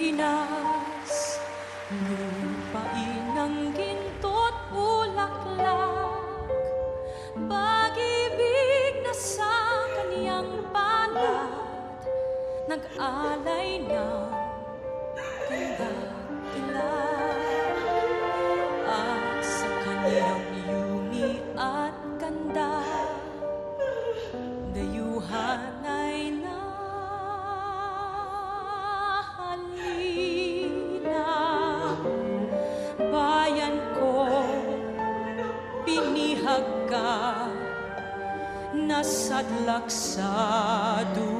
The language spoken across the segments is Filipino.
Pilipinas Lupain ng ginto't bulaklak Pag-ibig na sa kanyang palat Nag-alay ng kanda't ilan binihag ka Nasadlak sa dusa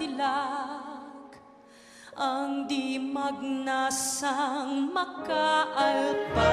dilag Ang di magnasang makaalpas